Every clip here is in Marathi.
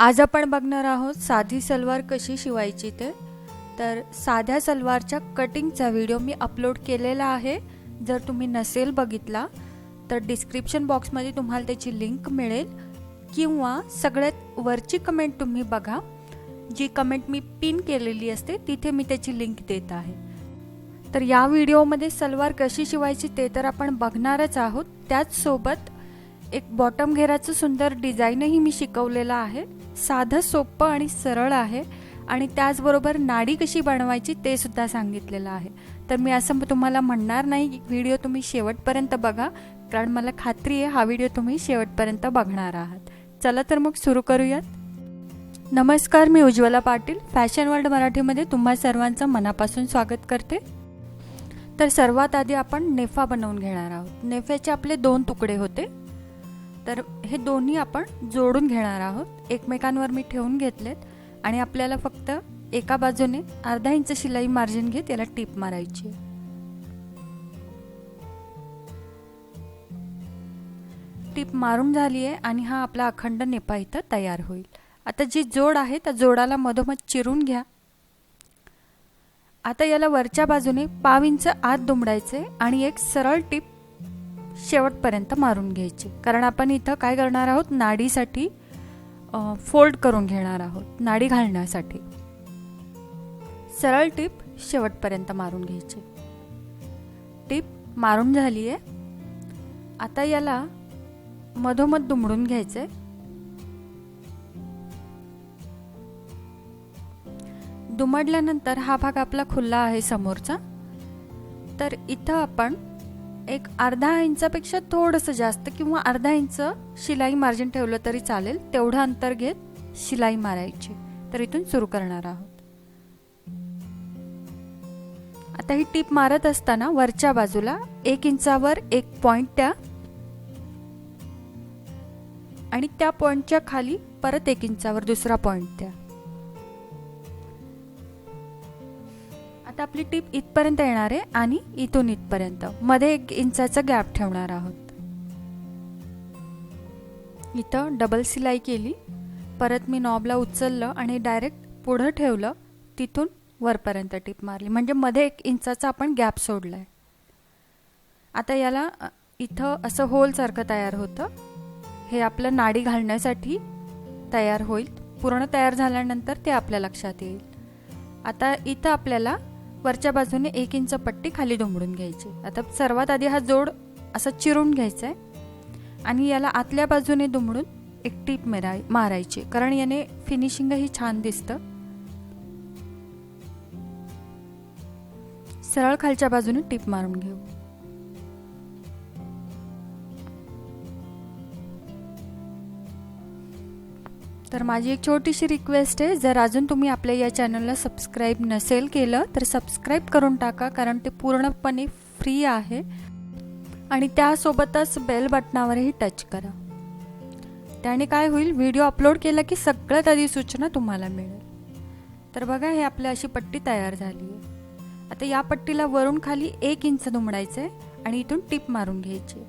आज आपण बघणार आहोत साधी सलवार कशी शिवायची ते. तर साध्या सलवारच्या कटिंगचा व्हिडिओ मी अपलोड केलेला आहे. जर तुम्ही नसेल बघितला तर डिस्क्रिप्शन बॉक्समध्ये तुम्हाला त्याची लिंक मिळेल. किंवा सगळ्यात वरची कमेंट तुम्ही बघा. जी कमेंट मी पिन केलेली असते तिथे मी त्याची लिंक देत आहे. तर या व्हिडिओमध्ये सलवार कशी शिवायची ते तर आपण बघणारच आहोत. त्याचसोबत एक बॉटम घेराचं सुंदर डिझाईनही मी शिकवलेलं आहे. साधं सोपं आणि सरळ आहे आणि त्याचबरोबर नाडी कशी बनवायची ते सुद्धा सांगितलेलं आहे. तर मी असं तुम्हाला म्हणणार नाही व्हिडिओ तुम्ही शेवटपर्यंत बघा कारण मला खात्री आहे हा व्हिडिओ तुम्ही शेवटपर्यंत बघणार आहात. चला तर मग सुरू करूयात. नमस्कार मी उज्ज्वला पाटील फॅशन वर्ल्ड मराठीमध्ये तुम्हा सर्वांचं मनापासून स्वागत करते. तर सर्वात आधी आपण नेफा बनवून घेणार आहोत. नेफ्याचे आपले दोन तुकडे होते. तर हे दोन्ही आपण जोडून घेणार आहोत. एकमेकांवर मी ठेवून घेतलेत आणि आपल्याला फक्त एका बाजूने अर्धा इंच शिलाई मार्जिन घेत याला टीप मारायची टीप मारून झाली आहे आणि हा आपला अखंड नेपा इथं तयार होईल. आता जी जोड आहे त्या जोडाला मधोमध चिरून घ्या. आता याला वरच्या बाजूने पाव इंच आत दुमडायचे आणि एक सरळ टीप शेवटपर्यंत मारून घ्यायची. कारण आपण इथं काय करणार आहोत? नाडीसाठी फोल्ड करून घेणार आहोत. नाडी घालण्यासाठी. सरळ टीप शेवटपर्यंत मारून घ्यायची. टीप मारून झाली आहे आता याला मधोमध दुमडून घ्यायचे. दुमडल्यानंतर हा भाग आपला खुला आहे समोरचा. तर इथं आपण एक अर्धा इंचापेक्षा थोडंसं जास्त किंवा अर्धा इंच शिलाई मार्जिन ठेवलं तरी चालेल. तेवढं अंतर घेत शिलाई मारायची. तर इथून सुरू करणार आहोत. आता ही टीप मारत असताना वरच्या बाजूला एक इंचावर एक पॉइंट द्या आणि त्या पॉइंटच्या खाली परत एक इंचावर दुसरा पॉइंट द्या आता आपली टीप इथपर्यंत येणार आहे आणि इथून इथपर्यंत. मध्ये एक इंचाचा गॅप ठेवणार आहोत. इथं डबल सिलाई केली. परत मी नॉबला उचललं आणि डायरेक्ट पुढं ठेवलं. तिथून वरपर्यंत टीप मारली. म्हणजे मध्ये एक इंचाचा आपण गॅप सोडलाय. आता याला इथं असं होलसारखं तयार होतं. हे आपलं नाडी घालण्यासाठी तयार होईल. पूर्ण तयार झाल्यानंतर ते आपल्या लक्षात येईल. आता इथं आपल्याला वरच्या बाजूने एक इंच पट्टी खाली दुमडून घ्यायची. आता सर्वात आधी हा जोड असा चिरून घ्यायचा आहे आणि याला आतल्या बाजूने दुमडून एक टीप मेराय मारायची. कारण याने फिनिशिंगही छान दिसतं. सरळ खालच्या बाजूने टीप मारून घेऊ. तर माझी एक छोटीशी रिक्वेस्ट आहे जर अजून तुम्ही आपल्या या चॅनलला सबस्क्राईब नसेल केलं तर सबस्क्राईब करून टाका कारण ते पूर्णपणे फ्री आहे. आणि त्यासोबतच बेल बटनावरही टच करा. त्याने काय होईल व्हिडिओ अपलोड केला की सगळ्यात आधी सूचना तुम्हाला मिळेल. तर बघा हे आपली अशी पट्टी तयार झाली आहे. आता या पट्टीला वरून खाली एक इंच दुमडायचं आहे आणि इथून टिप मारून घ्यायची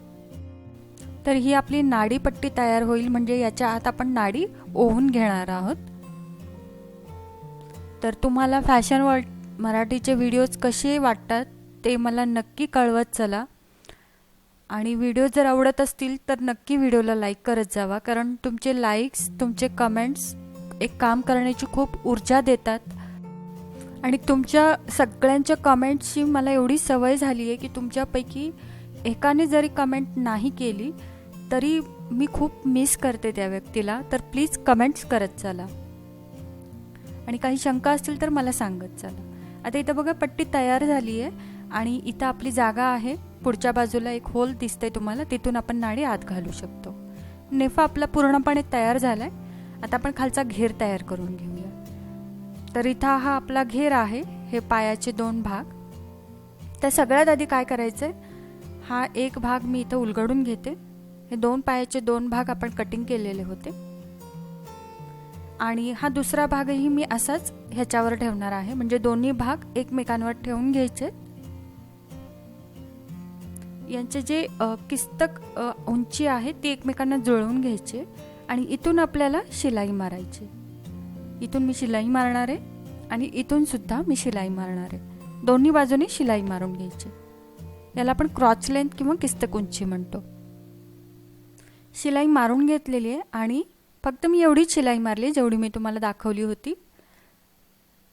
तर ही आपली नाडीपट्टी तयार होईल. म्हणजे याच्या आत आपण नाडी ओवून घेणार आहोत. तर तुम्हाला फॅशन वर्ल्ड मराठीचे व्हिडिओज कसे वाटतात ते मला नक्की कळवत चला. आणि व्हिडिओ जर आवडत असतील तर नक्की व्हिडिओला लाईक करत जावा. कारण तुमचे लाईक्स तुमचे कमेंट्स एक काम करण्याची खूप ऊर्जा देतात. आणि तुमच्या सगळ्यांच्या कमेंट्सची मला एवढी सवय झाली आहे की तुमच्यापैकी एकाने जरी कमेंट नाही केली तरी मी खूप मिस करते त्या व्यक्तीला. तर प्लीज कमेंट्स करत चला. आणि काही शंका असतील तर मला सांगत चला. आता इथं बघा पट्टी तयार झाली आहे आणि इथं आपली जागा आहे. पुढच्या बाजूला एक होल दिसतंय तुम्हाला. तिथून आपण नाडी आत घालू शकतो. नेफा आपला पूर्णपणे तयार झाला आहे आता आपण खालचा घेर तयार करून घेऊया. तर इथं हा आपला घेर आहे. हे पायाचे दोन भाग. तर सगळ्यात आधी काय करायचं आहे हा एक भाग मी इथं उलगडून घेते. हे दोन पायाचे दोन भाग आपण कटिंग केलेले होते. आणि हा दुसरा भागही मी असाच ह्याच्यावर ठेवणार आहे. म्हणजे दोन्ही भाग एकमेकांवर ठेवून घ्यायचे. यांचे जे किस्तक उंची आहे ती एकमेकांना जुळवून घ्यायची आणि इथून आपल्याला शिलाई मारायची. इथून मी शिलाई मारणार आहे आणि इथून सुद्धा मी शिलाई मारणार आहे. दोन्ही बाजूने शिलाई मारून घ्यायची. याला आपण क्रॉच लेंथ किंवा किस्तक उंची म्हणतो. शिलाई मारून घेतलेली आहे आणि फक्त मी एवढीच शिलाई मारली जेवढी मी तुम्हाला दाखवली होती.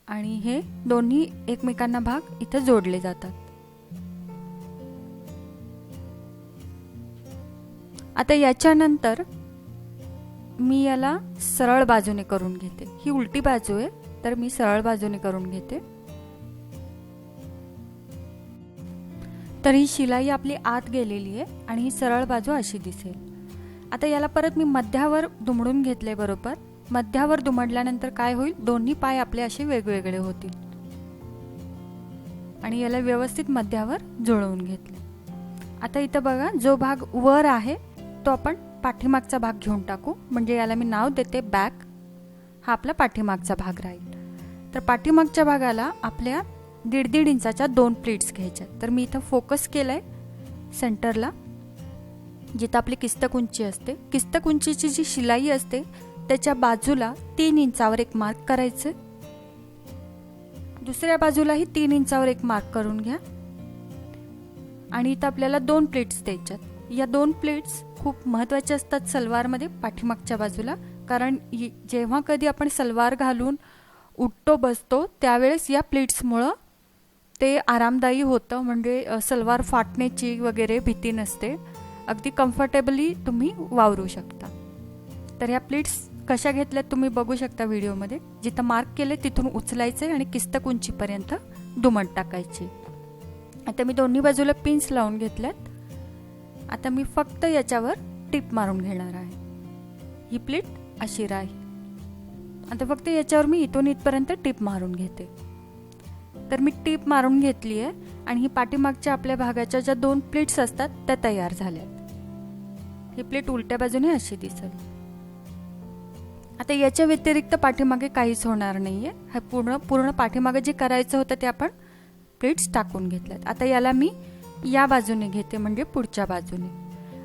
आणि हे दोन्ही एकमेकांना भाग इथं जोडले जातात. आता याच्यानंतर मी याला सरळ बाजूने करून घेते. ही उलटी बाजू आहे तर मी सरळ बाजूने करून घेते. तर ही शिलाई आपली आत गेलेली आहे आणि ही सरळ बाजू अशी दिसेल. आता याला परत मी मध्यावर दुमडून घेतले बरोबर. मध्यावर दुमडल्यानंतर काय होईल? दोन्ही पाय आपले असे वेगवेगळे होतील. आणि याला व्यवस्थित मध्यावर जुळवून घेतले आता इथं बघा जो भाग वर आहे तो आपण पाठीमागचा भाग घेऊन टाकू. म्हणजे याला मी नाव देते बॅक हा आपला पाठीमागचा भाग राहील. तर पाठीमागच्या भागाला आपल्या दीड दीड इंचाच्या दोन प्लेट्स घ्यायच्या तर मी इथं फोकस केलं आहे सेंटरला जिथं आपली किस्तक उंची असते. किस्तक उंचीची जी शिलाई असते त्याच्या बाजूला तीन इंचावर एक मार्क करायचं. दुसऱ्या बाजूलाही तीन इंचावर एक मार्क करून घ्या. आणि इथं आपल्याला दोन प्लेट्स द्यायच्यात. या दोन प्लेट्स खूप महत्त्वाच्या असतात सलवारमध्ये पाठीमागच्या बाजूला. कारण जेव्हा कधी आपण सलवार घालून उठतो बसतो त्यावेळेस या प्लेट्समुळं ते आरामदायी होतं. म्हणजे सलवार फाटण्याची वगैरे भीती नसते. अगदी कम्फर्टेबली तुम्ही वावरू शकता. तर ह्या प्लेट्स कशा घेतल्यात तुम्ही बघू शकता व्हिडिओमध्ये. जिथं मार्क केले तिथून उचलायचे आणि किस्तक उंचीपर्यंत दुमट टाकायची. आता मी दोन्ही बाजूला पिन्स लावून घेतल्यात. आता मी फक्त याच्यावर टिप मारून घेणार आहे. ही प्लेट अशी राही आता फक्त याच्यावर मी इथून इथपर्यंत टिप मारून घेते. तर मी टिप मारून घेतली आहे आणि ही पाठीमागच्या आपल्या भागाच्या ज्या दोन प्लेट्स असतात त्या तयार झाल्या ही प्लेट उलट्या बाजूने अशी दिसेल. आता याच्या व्यतिरिक्त पाठीमागे काहीच होणार नाही आहे हा पूर्ण पूर्ण पाठीमागे जे करायचं होतं ते आपण प्लेट्स टाकून घेतल्यात. आता याला मी या बाजूने घेते म्हणजे पुढच्या बाजूने.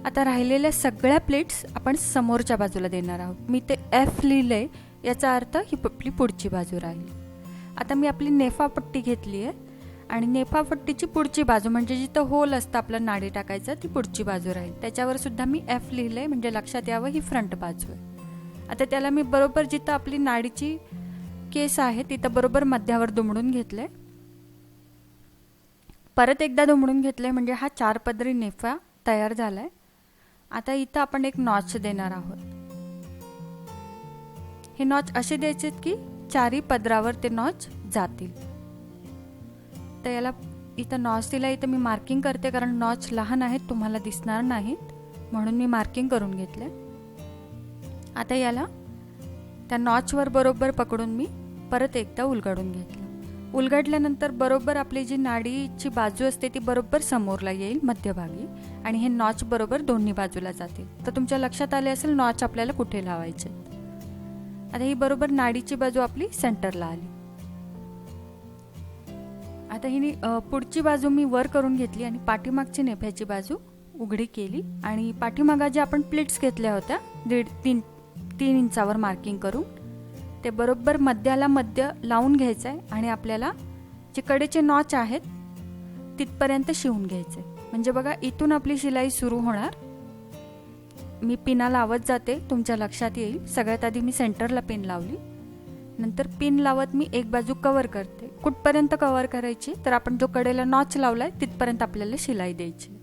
आता राहिलेल्या सगळ्या प्लेट्स आपण समोरच्या बाजूला देणार आहोत. मी ते एफ लिहिलंय याचा अर्थ ही आपली पुढची बाजू राहील. आता मी आपली नेफापट्टी घेतली आहे आणि नेफापट्टीची पुढची बाजू म्हणजे जिथं होल असतं आपलं नाडी टाकायचं ती पुढची बाजू राहील. त्याच्यावर सुद्धा मी एफ लिहिले म्हणजे लक्षात यावं ही फ्रंट बाजू आहे. आता त्याला मी बरोबर जिथं आपली नाडीची केस आहे तिथं बरोबर मध्यावर दुमडून घेतलंय. परत एकदा दुमडून घेतलंय म्हणजे हा चार पदरी नेफा तयार झालाय. आता इथं आपण एक नॉच देणार आहोत. हे नॉच असे द्यायचे की चारी पदरावर ते नॉच जातील. तर याला इथं नॉच दिला इथं मी मार्किंग करते कारण नॉच लहान आहेत तुम्हाला दिसणार नाहीत. म्हणून मी मार्किंग करून घेतले आता याला त्या नॉचवर बरोबर पकडून मी परत एकदा उलगडून घेतलं. उलगडल्यानंतर बरोबर आपली जी नाडीची बाजू असते ती बरोबर समोरला येईल मध्यभागी. आणि हे नॉच बरोबर दोन्ही बाजूला जातील. तर तुमच्या लक्षात आले असेल नॉच आपल्याला कुठे लावायचे? आता ही बरोबर नाडीची बाजू आपली सेंटरला आली. आता हिने पुढची बाजू मी वर करून घेतली आणि पाठीमागची नेफ्याची बाजू उघडी केली आणि पाठीमागा ज्या आपण प्लेट्स घेतल्या होत्या दीड तीन तीन इंचावर मार्किंग करून ते बरोबर मध्याला मध्य लावून घ्यायचं आहे आणि आपल्याला जे कडेचे नॉच आहेत तिथपर्यंत शिवून घ्यायचे म्हणजे बघा इथून आपली शिलाई सुरू होणार. मी पिना लावत जाते तुमच्या लक्षात येईल. सगळ्यात आधी मी सेंटरला पिन लावली. नंतर पिन लावत मी एक बाजू कवर करते. कुठपर्यंत कवर करायची? तर आपण जो कडेला नॉच लावलाय तिथपर्यंत आपल्याला शिलाई द्यायची.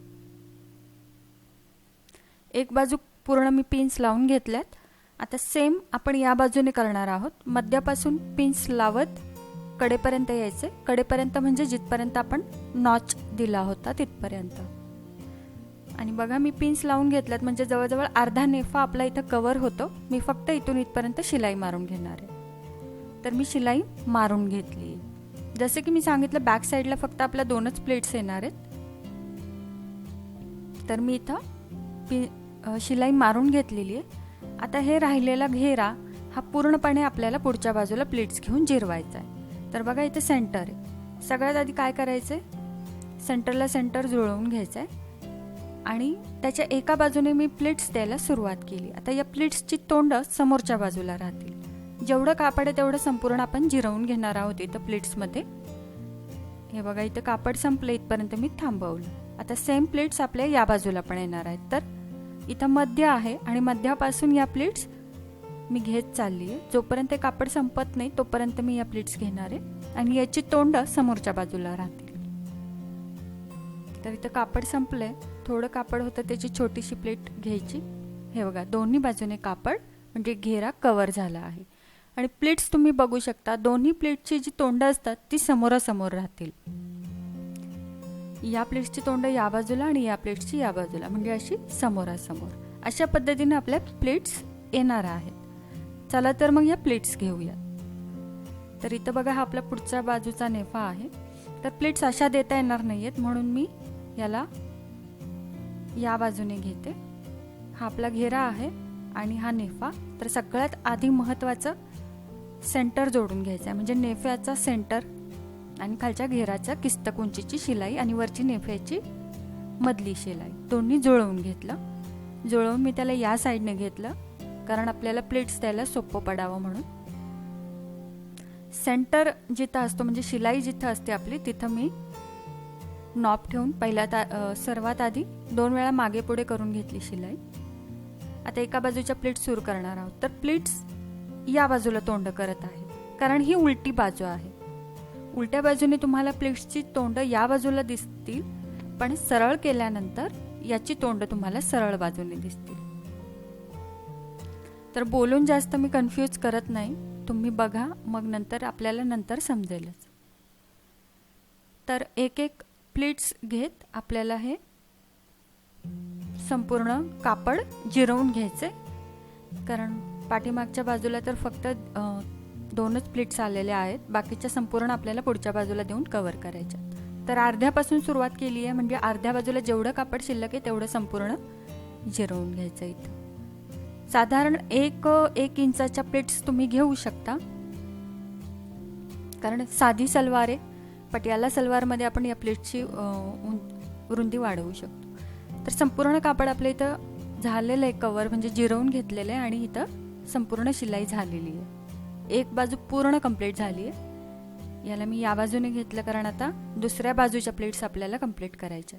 एक बाजू पूर्ण मी पिन्स लावून घेतल्यात. आता सेम आपण या बाजूने करणार आहोत. मध्यापासून पिन्स लावत कडेपर्यंत यायचे. कडेपर्यंत म्हणजे जिथपर्यंत आपण नॉच दिला होता तिथपर्यंत. आणि बघा मी पिन्स लावून घेतल्यात. म्हणजे जवळजवळ अर्धा नेफा आपला इथं कवर होतो. मी फक्त इथून इथपर्यंत शिलाई मारून घेणार आहे. तर मी शिलाई मारून घेतली. जसे की मी सांगितलं बॅक साईडला फक्त आपल्या दोनच प्लेट्स येणार आहेत. तर मी इथं पि शिलाई मारून घेतलेली आहे. आता हे राहिलेला घेरा हा पूर्णपणे आपल्याला पुढच्या बाजूला प्लेट्स घेऊन जिरवायचा आहे. तर बघा इथे सेंटर आहे. सगळ्यात आधी काय करायचं आहे सेंटरला सेंटर जुळवून घ्यायचं आहे आणि त्याच्या एका बाजूने मी प्लेट्स द्यायला सुरुवात केली. आता या प्लेट्सची तोंड समोरच्या बाजूला राहतील. जेवढं कापड आहे तेवढं संपूर्ण आपण जिरवून घेणार आहोत इथं प्लेट्समध्ये. हे बघा इथं कापड संपलं इथपर्यंत मी थांबवलं. आता सेम प्लेट्स आपल्या या बाजूला पण येणार आहेत. तर इथं मध्य आहे आणि मध्यापासून या प्लेट्स मी घेत चालली आहे. जोपर्यंत कापड संपत नाही तोपर्यंत मी या प्लेट्स घेणार आहे. आणि याची तोंड समोरच्या बाजूला राहतील तर इथं कापड संपलंय. थोडं कापड होतं त्याची छोटीशी प्लेट घ्यायची. हे बघा दोन्ही बाजूने कापड म्हणजे घेरा कवर झाला आहे. आणि प्लेट्स तुम्ही बघू शकता. दोन्ही प्लेटची जी तोंड असतात ती समोरासमोर राहतील. या प्लेट्सची तोंड या बाजूला आणि या प्लेट्सची या बाजूला. म्हणजे अशी समोरासमोर. अशा पद्धतीने आपल्या प्लेट्स येणार आहेत. चला तर मग या प्लेट्स घेऊया. तर इथं बघा हा आपला पुढच्या बाजूचा नेफा आहे. तर प्लेट्स अशा देता येणार नाही आहेत म्हणून मी याला या बाजूने घेते. हा आपला घेरा आहे आणि हा नेफा. तर सगळ्यात आधी महत्त्वाचं सेंटर जोडून घ्यायचं आहे म्हणजे नेफ्याचा सेंटर आणि खालच्या घेराच्या किस्तक उंचीची शिलाई आणि वरची नेफ्याची मधली शिलाई. दोन्ही जुळवून घेतलं. जुळवून मी त्याला या साईडने घेतलं. कारण आपल्याला प्लेट्स द्यायला सोपं पडावं म्हणून. सेंटर जिथं असतो म्हणजे शिलाई जिथं असते आपली तिथं मी नॉब ठेवून पहिल्या ता सर्वात आधी दोन वेळा मागे पुढे करून घेतली शिलाई. आता एका बाजूच्या प्लेट्स सुरू करणार आहोत. तर प्लेट्स या बाजूला तोंड करत आहे. कारण ही उलटी बाजू आहे. उलट्या बाजूने तुम्हाला प्लेट्सची तोंड या बाजूला दिसतील पण सरळ केल्यानंतर याची तोंड तुम्हाला सरळ बाजूने दिसतील. तर बोलून जास्त मी कन्फ्यूज करत नाही. तुम्ही बघा मग नंतर आपल्याला नंतर समजेलच. तर एक एक प्लेट्स घेत आपल्याला हे संपूर्ण कापड जिरवून घ्यायचे. कारण पाठीमागच्या बाजूला तर फक्त दोनच प्लेट्स आलेल्या आहेत. बाकीच्या संपूर्ण आपल्याला पुढच्या बाजूला देऊन कवर करायच्या तर अर्ध्यापासून सुरुवात केली आहे. म्हणजे अर्ध्या बाजूला जेवढं कापड शिल्लक आहे तेवढं संपूर्ण जिरवून घ्यायचं इथं. साधारण एक एक इंचाच्या प्लेट्स तुम्ही घेऊ शकता. कारण साधी सलवार आहे. पटियाला सलवारमध्ये आपण या प्लेटची रुंदी वाढवू शकतो. तर संपूर्ण कापड आपल्या इथं झालेलं आहे. कवर म्हणजे जिरवून घेतलेलं आहे आणि इथं संपूर्ण शिलाई झालेली आहे. एक बाजू पूर्ण कंप्लीट झाली आहे. याला मी या बाजूने घेतलं कारण आता दुसऱ्या बाजूच्या प्लेट्स आपल्याला कंप्लीट करायच्या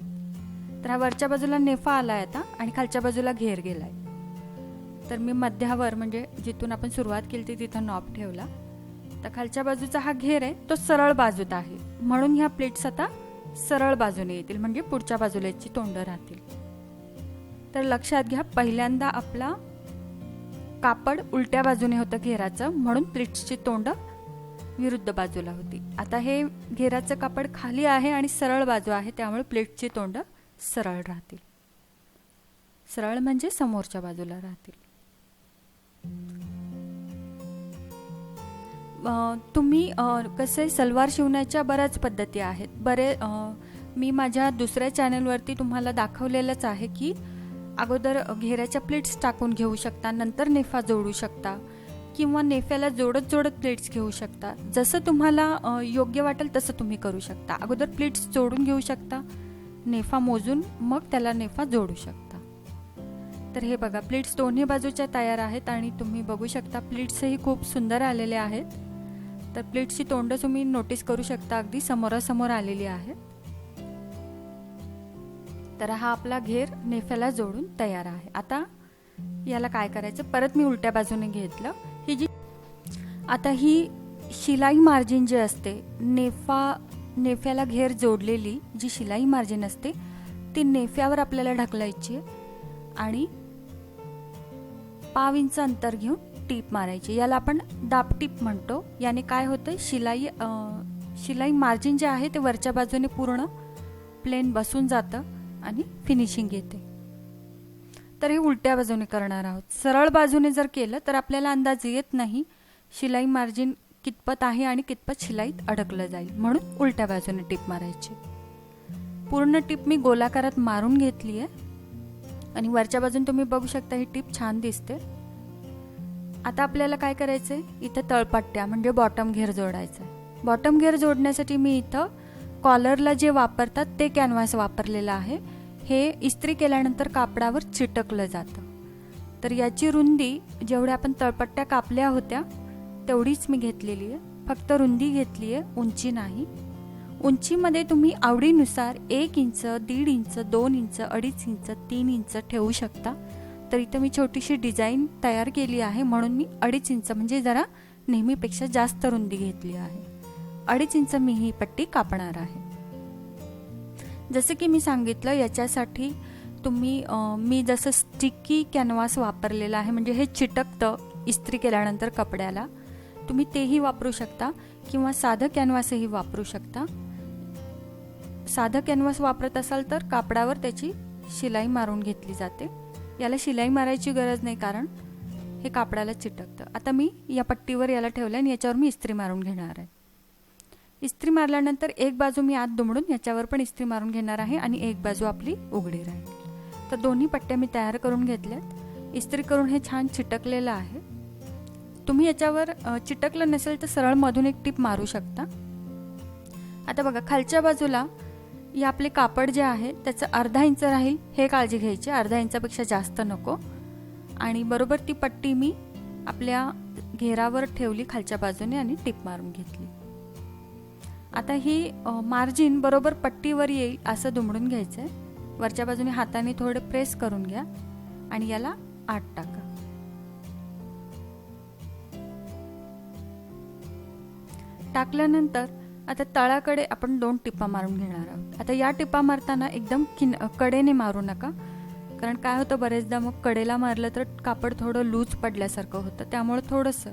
तर हा वरच्या बाजूला नेफा आला आहे आता आणि खालच्या बाजूला घेर गेला आहे तर मी मध्यावर म्हणजे जिथून आपण सुरुवात केली ती तिथं नॉब ठेवला. तर खालच्या बाजूचा हा घेर आहे तो सरळ बाजूत आहे. म्हणून ह्या प्लेट्स आता सरळ बाजूने येतील म्हणजे पुढच्या बाजूला याची तोंड राहतील. तर लक्षात घ्या पहिल्यांदा आपला कापड उलट्या बाजूने होतं घेराचं म्हणून प्लेट्सची तोंड विरुद्ध बाजूला होती. आता हे घेराचं कापड खाली आहे आणि सरळ बाजू आहे त्यामुळे प्लेटची तोंड सरळ राहतील. सरळ म्हणजे समोरच्या बाजूला राहतील. तुम्ही कसे सलवार शिवण्याच्या बऱ्याच पद्धती आहेत. बरे मी माझ्या दुसऱ्या चॅनलवरती तुम्हाला दाखवलेलंच आहे की अगोदर घेऱ्याच्या प्लेट्स टाकून घेऊ शकता नंतर नेफा जोडू शकता किंवा नेफ्याला जोडत जोडत प्लेट्स घेऊ शकता. जसं तुम्हाला योग्य वाटेल तसं तुम्ही करू शकता. अगोदर प्लेट्स जोडून घेऊ शकता नेफा मोजून मग त्याला नेफा जोडू शकता. तर हे बघा प्लेट्स दोन्ही बाजूच्या तयार आहेत आणि तुम्ही बघू शकता प्लेट्सही खूप सुंदर आलेले आहेत. तर प्लेट्सची तोंड तुम्ही नोटीस करू शकता अगदी समोरासमोर आलेली आहेत तर हा आपला घेर नेफ्याला जोडून तयार आहे. आता याला काय करायचं? परत मी उलट्या बाजूने घेतलं. ही जी आता ही शिलाई मार्जिन जी असते नेफा नेफ्याला घेर जोडलेली जी शिलाई मार्जिन असते ती नेफ्यावर आपल्याला ढकलायची आणि पाव इंच अंतर घेऊन टीप मारायची याला आपण दाब टीप म्हणतो. याने काय होतं शिलाई शिलाई मार्जिन जे आहे ते वरच्या बाजूने पूर्ण प्लेन बसून जातं. आणि फिनिशिंग येते. तर हे उलट्या बाजूने करणार आहोत. सरळ बाजूने जर केलं तर आपल्याला अंदाज येत नाही शिलाई मार्जिन कितपत आहे आणि कितपत शिलाईत अडकलं जाईल. म्हणून उलट्या बाजूने टीप मारायची. पूर्ण टीप मी गोलाकारात मारून घेतली आहे. आणि वरच्या बाजून तुम्ही बघू शकता ही टिप छान दिसते. आता आपल्याला काय करायचं आहे इथं तळपट्ट्या म्हणजे बॉटम घेर जोडायचं बॉटम घेर जोडण्यासाठी मी इथं कॉलरला जे वापरतात ते कॅनव्हास वापरलेलं आहे. हे इस्त्री केल्यानंतर कापडावर चिटकलं जातं. तर याची रुंदी जेवढ्या आपण तळपट्ट्या कापल्या होत्या तेवढीच मी घेतलेली आहे. फक्त रुंदी घेतली आहे उंची नाही. उंचीमध्ये तुम्ही आवडीनुसार एक इंच दीड इंच दोन इंच अडीच इंच तीन इंच ठेवू शकता. तर इथं मी छोटीशी डिझाईन तयार केली आहे म्हणून मी अडीच इंच म्हणजे जरा नेहमीपेक्षा जास्त रुंदी घेतली आहे. अडीच इंच मी ही पट्टी कापणार आहे. जसं की मी सांगितलं याच्यासाठी तुम्ही मी जसं स्टिकी कॅनव्हास वापरलेला आहे म्हणजे हे चिटकतं इस्त्री केल्यानंतर कपड्याला तुम्ही तेही वापरू शकता किंवा साधं कॅनव्हासही वापरू शकता. साधं कॅनव्हास वापरत असाल तर कापडावर त्याची शिलाई मारून घेतली जाते. याला शिलाई मारायची गरज नाही कारण हे कापडाला चिटकतं. आता मी या पट्टीवर याला ठेवलं आणि याच्यावर मी इस्त्री मारून घेणार आहे. इस्त्री मारल्यानंतर एक बाजू मी आत दुमडून याच्यावर पण इस्त्री मारून घेणार आहे आणि एक बाजू आपली उघडी राहील. तर दोन्ही पट्ट्या मी तयार करून घेतल्यात. इस्त्री करून हे छान चिटकलेलं आहे. तुम्ही याच्यावर चिटकलं नसेल तर सरळ मधून एक टीप मारू शकता. आता बघा खालच्या बाजूला हे आपले कापड जे आहे त्याचं अर्धा इंच राहील हे काळजी घ्यायची अर्धा इंचापेक्षा जास्त नको. आणि बरोबर ती पट्टी मी आपल्या घेरावर ठेवली खालच्या बाजूने आणि टीप मारून घेतली. आता ही मार्जिन बरोबर पट्टीवर येईल असं दुमडून घ्यायचं आहे वरच्या बाजूने हाताने थोडे प्रेस करून घ्या आणि याला आत टाका. टाकल्यानंतर आता तळाकडे आपण दोन टिपा मारून घेणार आहोत. आता या टिपा मारताना एकदम किन कडेने मारू नका. कारण काय होतं बरेचदा मग कडेला मारलं तर कापड थोडं लूज पडल्यासारखं होतं. त्यामुळे थोडंसं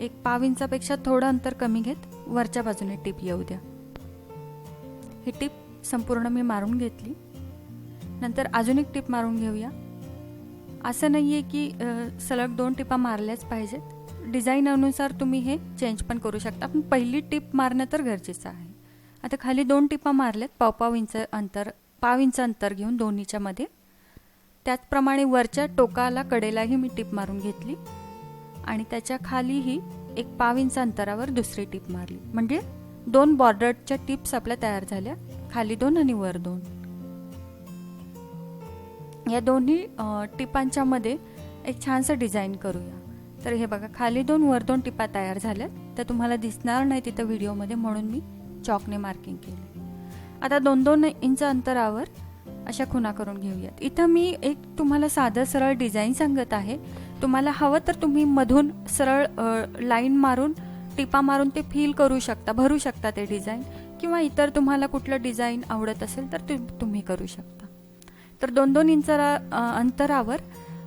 एक पाव इंचापेक्षा थोडं अंतर कमी घेत वरच्या बाजूने टीप येऊ द्या. ही टीप संपूर्ण मी मारून घेतली. नंतर अजून एक टीप मारून घेऊया. असं नाही आहे की सलग दोन टिपा मारल्याच पाहिजेत. डिझाईन अनुसार तुम्ही हे चेंज पण करू शकता. पण पहिली टिप मारणं तर गरजेचं आहे. आता खाली दोन टिपा मारल्यात. पाव पाव इंच अंतर पाव इंच अंतर घेऊन दोन्हीच्या मध्ये. त्याचप्रमाणे वरच्या टोकाला कडेलाही मी टिप मारून घेतली. आणि त्याच्या खालीही एक पाव इंच अंतरावर दुसरी टीप मारली. म्हणजे दोन बॉर्डरच्या टिप्स आपल्या तयार झाल्या. खाली दोन आणि वर दोन. या दोन्ही टिपांच्या मध्ये एक छानसं डिझाईन करूया. तर हे बघा खाली दोन वर दोन टिपा तयार झाल्या. तर तुम्हाला दिसणार नाही तिथं व्हिडिओमध्ये म्हणून मी चॉकने मार्किंग केले. आता दोन दोन इंच अंतरावर अशा खुणा करून घेऊयात. इथं मी एक तुम्हाला साधं सरळ डिझाईन सांगत आहे. तुम्हाला हवं तर तुम्ही मधून सरळ लाईन मारून टिपा मारून ते फील करू शकता भरू शकता ते डिझाईन किंवा इतर तुम्हाला कुठलं डिझाईन आवडत असेल तर तुम्ही करू शकता. तर दोन दोन इंचरा अंतरावर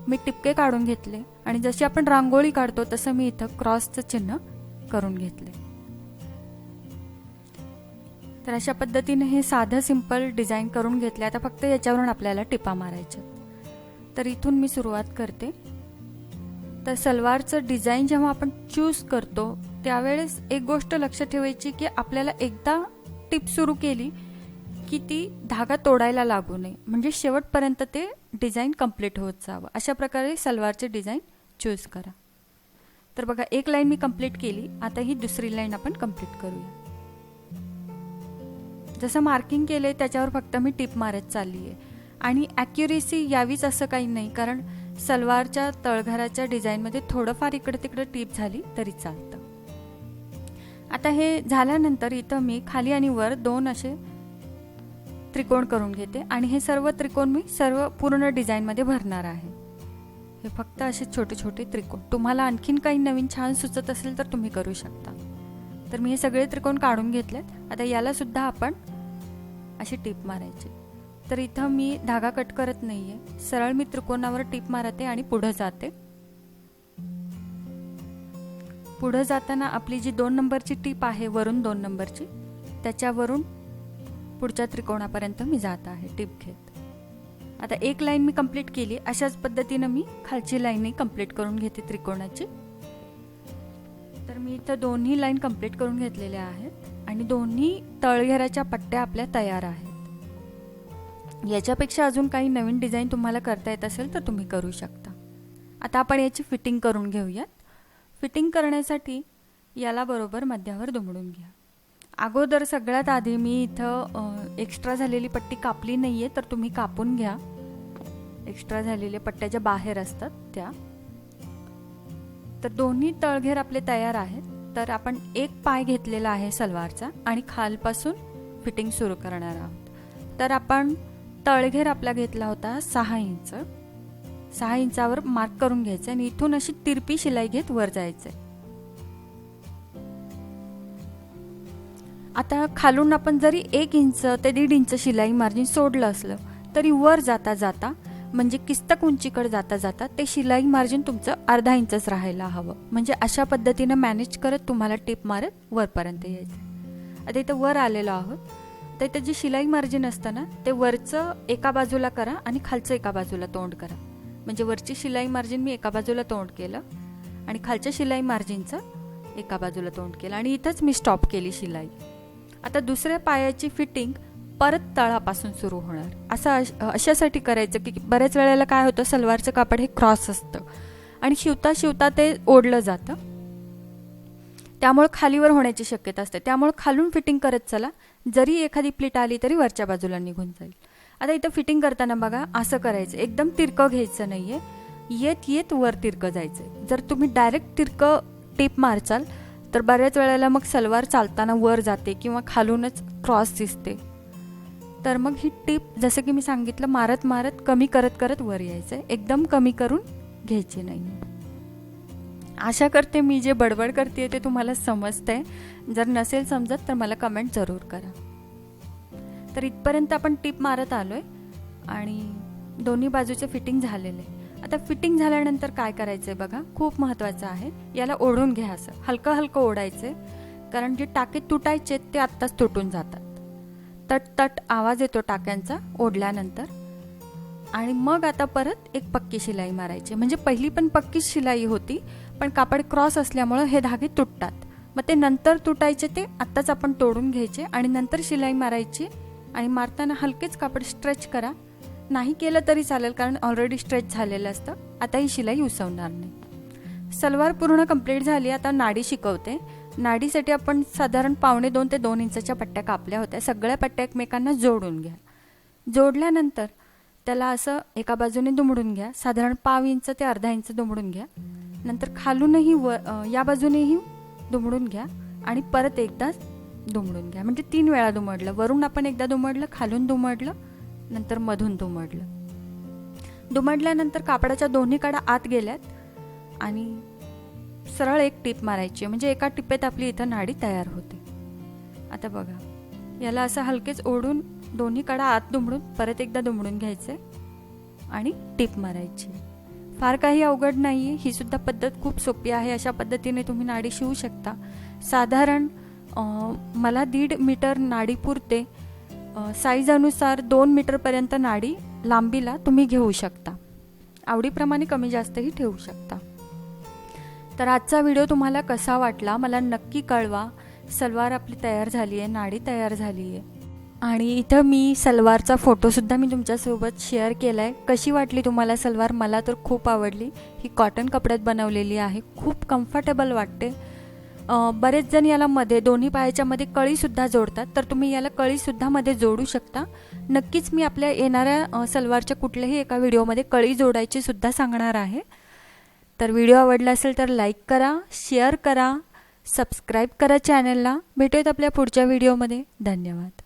मी टिपके काढून घेतले. आणि जशी आपण रांगोळी काढतो तसं मी इथं क्रॉसचं चिन्ह करून घेतले. तर अशा पद्धतीने हे साधं सिंपल डिझाईन करून घेतले. आता फक्त याच्यावरून आपल्याला टिपा मारायच्या तर इथून मी सुरुवात करते. तर सलवारचं डिझाईन जेव्हा आपण चूज करतो त्यावेळेस एक गोष्ट लक्ष ठेवायची की आपल्याला एकदा टिप सुरू केली की ती धागा तोडायला लागू नये. म्हणजे शेवटपर्यंत ते डिझाईन कंप्लीट होत जावं. अशा प्रकारे सलवारचे डिझाईन चूज करा. तर बघा एक लाईन मी कंप्लीट केली. आता ही दुसरी लाईन आपण कंप्लीट करूया. जसं मार्किंग केलंय त्याच्यावर फक्त मी टिप मारत चालली आहे आणि ॲक्युरेसी यावीच असं काही नाही कारण सलवारच्या तळघराच्या डिझाईनमध्ये थोडंफार इकडं तिकडं टीप झाली तरी चालतं. आता हे झाल्यानंतर इथं मी खाली आणि वर दोन असे त्रिकोण करून घेते आणि हे सर्व त्रिकोण मी सर्व पूर्ण डिझाईनमध्ये भरणार आहे. हे फक्त असे छोटे छोटे त्रिकोण. तुम्हाला आणखीन काही नवीन छान सुचत असेल तर तुम्ही करू शकता. तर मी हे सगळे त्रिकोण काढून घेतलेत. आता यालासुद्धा आपण अशी टीप मारायची. तर इथं मी धागा कट करत नाहीये. सरळ मी त्रिकोणावर टीप मारते आणि पुढं जाते. पुढं जाताना आपली जी दोन नंबरची टीप आहे वरून दोन नंबरची त्याच्यावरून पुढच्या त्रिकोणापर्यंत मी जात आहे टीप घेत. आता एक लाईन मी कंप्लीट केली. अशाच पद्धतीनं मी खालची लाईनही कंप्लीट करून घेते त्रिकोणाची. तर मी इथं दोन्ही लाईन कंप्लीट करून घेतलेल्या आहेत आणि दोन्ही तळघेराच्या पट्ट्या आपल्या तयार आहेत. याच्यापेक्षा अजून काही नवीन डिझाईन तुम्हाला करता येत असेल तर तुम्ही करू शकता. आता आपण याची फिटिंग करून घेऊयात. फिटिंग करण्यासाठी याला बरोबर मध्यावर दुमडून घ्या. अगोदर सगळ्यात आधी मी इथं एक्स्ट्रा झालेली पट्टी कापली नाही आहे तर तुम्ही कापून घ्या. एक्स्ट्रा झालेल्या पट्ट्याच्या बाहेर असतात त्या. तर दोन्ही तळघेर आपले तयार आहेत. तर आपण एक पाय घेतलेला आहे सलवारचा आणि खालपासून फिटिंग सुरू करणार आहोत. तर आपण तळघेर आपला घेतला होता सहा इंच. सहा इंचावर मार्क करून घ्यायचं आणि इथून अशी तिरपी शिलाई घेत वर जायचंय आता खालून आपण जरी एक इंच ते दीड इंच शिलाई मार्जिन सोडलं असलं तरी वर जाता जाता म्हणजे किस्तक उंचीकडे जाता जाता ते शिलाई मार्जिन तुमचं अर्धा इंचच राहायला हवं. म्हणजे अशा पद्धतीनं मॅनेज करत तुम्हाला टिप मारत वरपर्यंत यायचं. आता इथं वर आलेलो आहोत. तर त्याची शिलाई मार्जिन असतं ना ते वरचं एका बाजूला करा आणि खालचं एका बाजूला तोंड करा. म्हणजे वरची शिलाई मार्जिन मी एका बाजूला तोंड केलं आणि खालच्या शिलाई मार्जिनचं एका बाजूला तोंड केलं. आणि इथंच मी स्टॉप केली शिलाई. आता दुसऱ्या पायाची फिटिंग परत तळापासून सुरू होणार. असं अश अशासाठी करायचं की बऱ्याच वेळेला काय होतं सलवारचं कापड हे क्रॉस असतं. आणि शिवता शिवता ते ओढलं जातं. त्यामुळे खालीवर होण्याची शक्यता असते. त्यामुळे खालून फिटिंग करत चला. जरी एखादी प्लीट आली तरी वरच्या बाजूला निघून जाईल. आता इथं फिटिंग करताना बघा असं करायचं. एकदम तिरकं घ्यायचं नाही आहे येत येत वर तिरकं जायचं जर तुम्ही डायरेक्ट तिरकं टेप मारचाल तर बऱ्याच वेळेला मग सलवार चालताना वर जाते किंवा खालूनच क्रॉस दिसते. तर मग ही टीप जसं की मी सांगितलं मारत मारत कमी करत करत वर यायचं एकदम कमी करून घ्यायची नाही आशा करते मी जे बडबड करते ते तुम्हाला समजतंय. जर नसेल समजत तर मला कमेंट जरूर करा. तर इथपर्यंत आपण टिप मारत आलोय आणि दोन्ही बाजूचे फिटिंग झालेले. आता फिटिंग झाल्यानंतर काय करायचंय बघा? खूप महत्त्वाचं आहे. याला ओढून घ्या असं. हलकं हलकं ओढायचंय. कारण जे टाके तुटायचे ते आत्ताच तुटून जातात. तट तट आवाज येतो टाक्यांचा ओढल्यानंतर. आणि मग आता परत एक पक्की शिलाई मारायची. म्हणजे पहिली पण पक्कीच शिलाई होती. पण कापड क्रॉस असल्यामुळं हे धागे तुटतात. मग ते नंतर तुटायचे ते आत्ताच आपण तोडून घ्यायचे आणि नंतर शिलाई मारायची आणि मारताना हलकेच कापड स्ट्रेच करा. नाही केलं तरी चालेल कारण ऑलरेडी स्ट्रेच झालेलं असतं. आता ही शिलाई उसवणार नाही. सलवार पूर्ण कंप्लीट झाली आता नाडी शिकवते. नाडीसाठी आपण साधारण पावणे दोन ते दोन इंचाच्या पट्ट्या कापल्या होत्या. सगळ्या पट्ट्या एकमेकांना जोडून घ्या. जोडल्यानंतर त्याला असं एका बाजूने दुमडून घ्या. साधारण पाव इंच ते अर्धा इंच दुमडून घ्या. नंतर खालूनही व या बाजूनेही दुमडून घ्या आणि परत एकदा दुमडून घ्या. म्हणजे तीन वेळा दुमडलं. वरून आपण एकदा दुमडलं खालून दुमडलं नंतर मधून दुमडलं. दुमडल्यानंतर कापडाच्या दोन्ही काडा आत गेल्यात आणि सरळ एक टीप मारायची म्हणजे एका टिपेत आपली इथं नाडी तयार होते. आता बघा. याला असं हलकेच ओढून दोन्ही कडा आत दुमडून परत एकदा दुमडून घ्यायचे आणि टीप मारायची फार काही अवघड नाही. आहे ही सुद्धा पद्धत खूप सोपी आहे. अशा पद्धतीने तुम्ही नाडी शिवू शकता. साधारण मला दीड मीटर नाडी पुरते. साईज अनुसार दोन मीटरपर्यंत नाडी लांबीला तुम्ही घेऊ शकता. आवडीप्रमाणे कमी जास्तही ठेवू शकता. तर आजचा व्हिडिओ तुम्हाला कसा वाटला? मला नक्की कळवा. सलवार आपली तयार झाली आहे नाडी तयार झाली आहे आणि इथं मी सलवारचा फोटोसुद्धा मी तुमच्यासोबत शेअर केला आहे कशी वाटली तुम्हाला सलवार? मला तर खूप आवडली. ही कॉटन कपड्यात बनवलेली आहे. खूप कम्फर्टेबल वाटते. बरेच जण याला मध्ये दोन्ही पायाच्या मध्ये कळीसुद्धा जोडतात. तर तुम्ही याला कळीसुद्धा मध्ये जोडू शकता. नक्कीच मी आपल्या येणाऱ्या सलवारच्या कुठल्याही एका व्हिडिओमध्ये कळी जोडायची सुद्धा सांगणार आहे. तर व्हिडिओ आवडला असेल तर लाईक करा शेअर करा सबस्क्राईब करा चॅनलला भेटूयात आपल्या पुढच्या व्हिडिओमध्ये धन्यवाद.